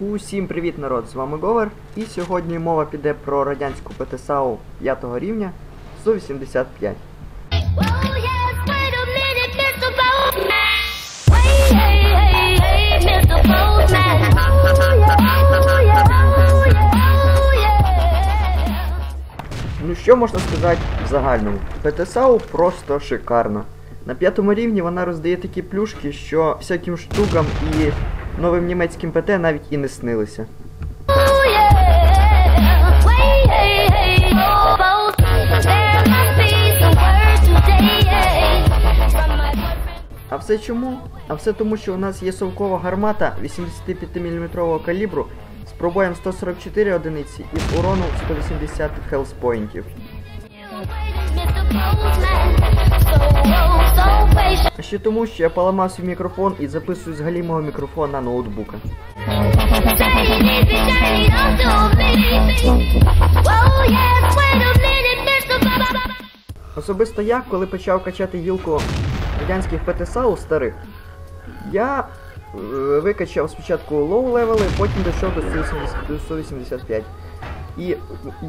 Усім привіт, народ! З вами Говор. І сьогодні мова піде про радянську ПТСАУ 5 рівня Су-85. Oh yes, wait a minute, Mr. Postman. Wait, hey, hey, hey, Mr. Postman. Oh yeah, oh yeah, oh yeah, oh yeah. Ну що можна сказати в загальному? ПТСАУ просто шикарно. На п'ятому рівні вона роздає такі плюшки, що всяким штукам і новим німецьким ПТ навіть і не снилися. А все чому? А все тому, що у нас є совкова гармата 85 мм калібру з пробоєм 144 одиниці і урону 180 хелспоінтів. А ще тому, що я поламав свій мікрофон і записую з галімого мікрофона ноутбука. Особисто я, коли почав качати гілку радянських ПТСАУ старих, я е, викачав спочатку лоу левели, потім дійшов до 185. І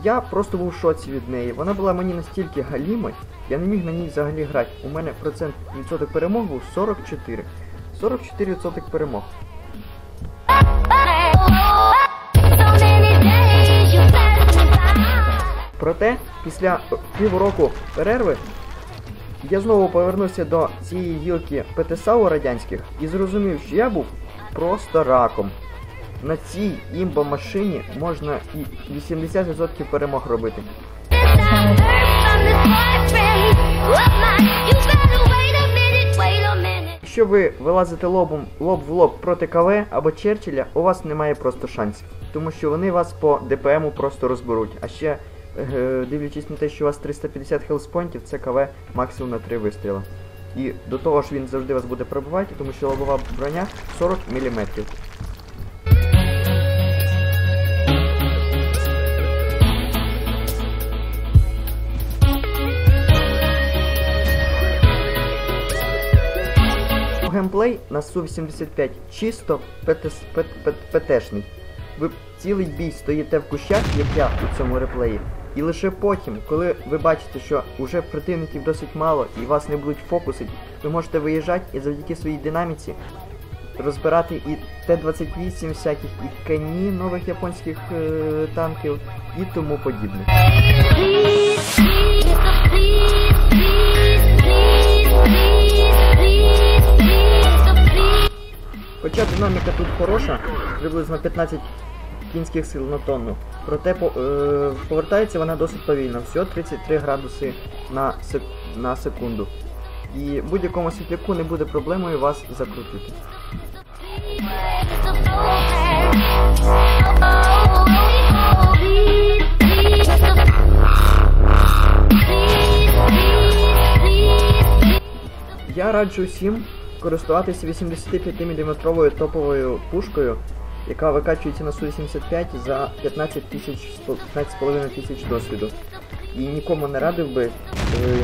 я просто був в шоці від неї. Вона була мені настільки галімою, я не міг на ній взагалі грати. У мене процент відсоток перемог був 44. 44 відсоток перемог. Проте, після півроку перерви, я знову повернувся до цієї гілки ПТСАУ радянських і зрозумів, що я був просто раком. На цій імбо-машині можна і 80% перемог робити. Якщо ви вилазите лобом лоб в лоб проти КВ або Черчилля, у вас немає просто шансів. Тому що вони вас по ДПМу просто розберуть. А ще, е, дивлячись на те, що у вас 350 хелспонтів, це КВ максимум на 3 вистріла. І до того ж він завжди вас буде пробивати, тому що лобова броня 40 мм. Геймплей на Су-85 чисто ПТшний. Ви цілий бій стоїте в кущах, як я у цьому реплеї, і лише потім, коли ви бачите, що уже противників досить мало і вас не будуть фокусити, ви можете виїжджати і завдяки своїй динаміці розбирати і Т-28 всяких, і кані нових японських е, танків і тому подібне. Хоча динаміка тут хороша, приблизно 15 кінських сил на тонну. Проте е, повертається вона досить повільно, всього 33 градуси на, на секунду. І будь-якому світляку не буде проблемою вас закрутити. Я раджу всім користуватися 85-мм топовою пушкою, яка викачується на Су-85 за 15 тисяч 15,5 тисяч досвіду. І нікому не радив би е,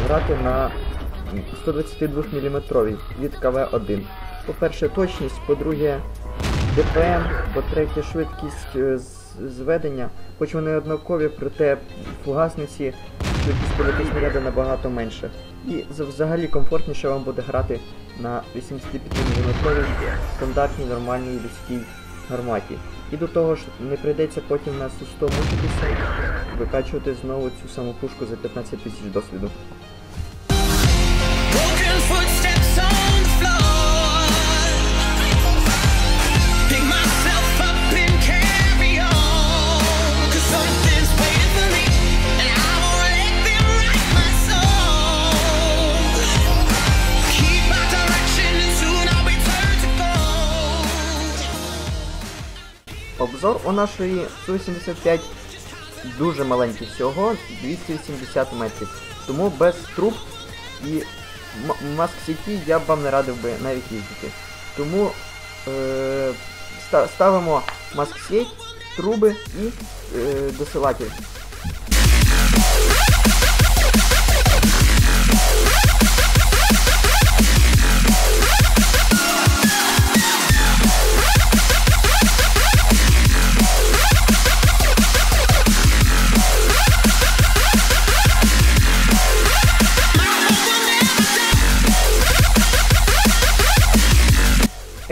грати на 122 мм від КВ-1. По-перше, точність, по-друге, ДПМ, по-третє, швидкість е, зведення, хоч вони однакові, проте фугасниці швидкість польоту снаряду набагато менше. І взагалі комфортніше вам буде грати на 85 мм стандартній нормальній людській гарматі. І до того ж не прийдеться потім на Су-100 мучитися, викачувати знову цю саму пушку за 15 тисяч досвіду. Обзор у нашої Су-85 дуже маленький, всього 280 метрів. Тому без труб і маск сіті я б вам не радив би навіть їздити. Тому е- ставимо маск сіть, труби і е- досилатель.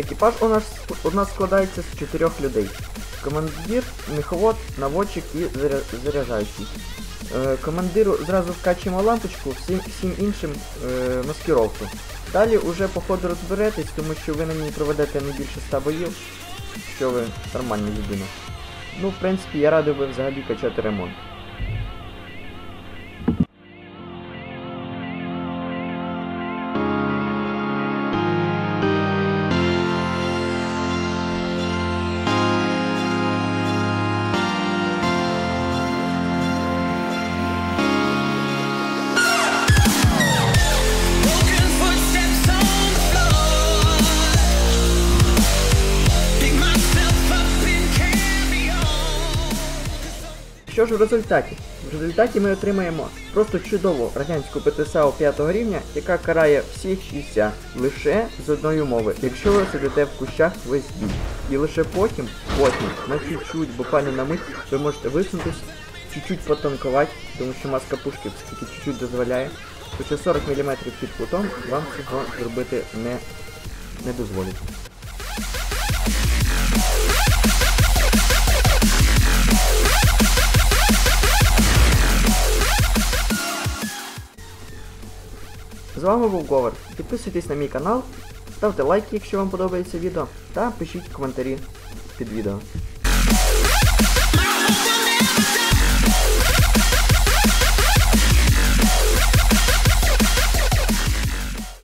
Екіпаж у нас у нас складається з чотирьох людей. Командир, міховод, наводчик і заря- заряджаючий. Е, командиру зразу вкачуємо лампочку, всім, всім іншим е, маскировку. Далі уже по ходу розберетесь, тому що ви на ній проведете не більше 100 боїв, що ви нормальна людина. Ну, в принципі, я радив би взагалі качати ремонт. Що ж в результаті? В результаті ми отримаємо просто чудову радянську ПТСАУ 5 рівня, яка карає всіх вся лише з одної умови, якщо ви сидите в кущах весь бій. І лише потім, потім, на чуть-чуть, буквально на мить, ви можете висунутись, чуть-чуть потанкувати, тому що маска пушки тільки чуть-чуть дозволяє. Хоча 40 мм під кутом вам цього зробити не, не дозволить. Вами був Говор. Підписуйтесь на мій канал, ставте лайки, якщо вам подобається відео, та пишіть коментарі під відео.